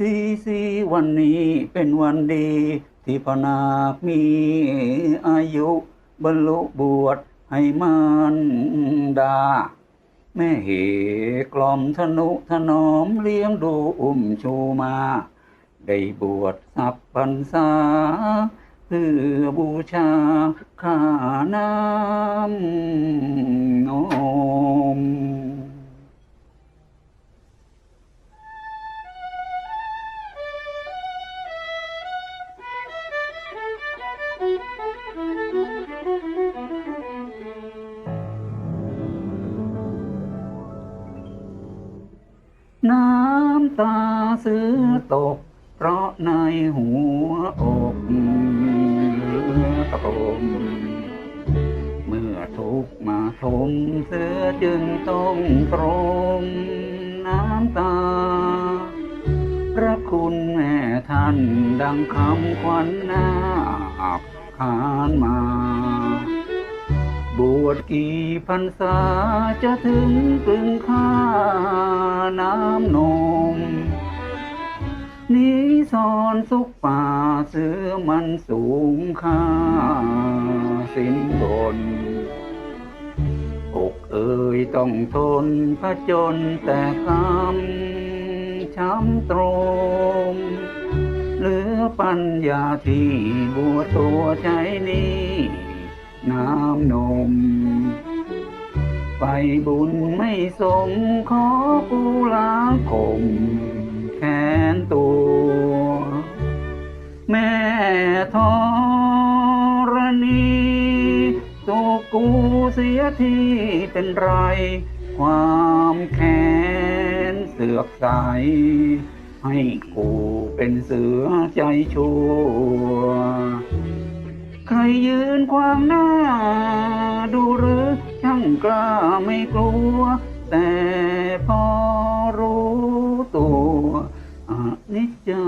สีสีวันนี้เป็นวันดี ที่พนาคมีอายุ บรรลุบวชให้มารดา แม่เหกล่อมธนุถนอมเลี้ยงดูอุ้มชูมา ได้บวชสับพรรษาเพื่อบูชาข้าน้ำนม น้ำตาซื้อตก เพราะในหัวอกเหลือตมเมื่อทุกข์มาทมเสือจึงต้องตรงน้ำตา พระคุณแม่ท่านดังคำขวัญนาคขานมา วชกี่พรรษาจะถึงกึ่งค่าน้ำนม นี้สอนสุขป่าเสือมันสูงค่าสินบนอกเอ่ยต้องทนผจญแต่กรรมช้ำตรงเหลือปัญญาที่บัวตัวใจนี้ น้ำนม ไปบุญไม่สมขอปูลาคมแขนตัว แม่ธรณีตัวกูเสียที่เป็นไร ความแค้นเสือกใส ให้กูเป็นเสือใจชั่ว ใครยืนขวางหน้า ดูหรือช่างกล้าไม่กลัว แต่พอรู้ตัวอนิจจา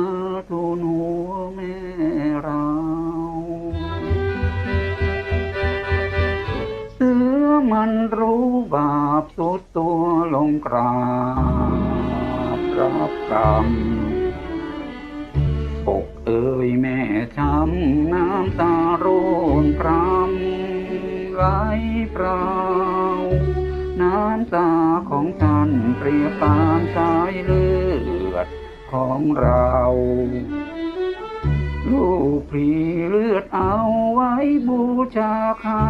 ทูนหัวแม่เราเสือมันรู้บาปสุดตัวลงกราบรับกรรม ยแม่ช้ำน้ำตาโรนพรำไหลเปล่า น้ำตาของท่านเปรียบปานสายเลือดของเรา ลูกพีเลือดเอาไว้บูชาข้า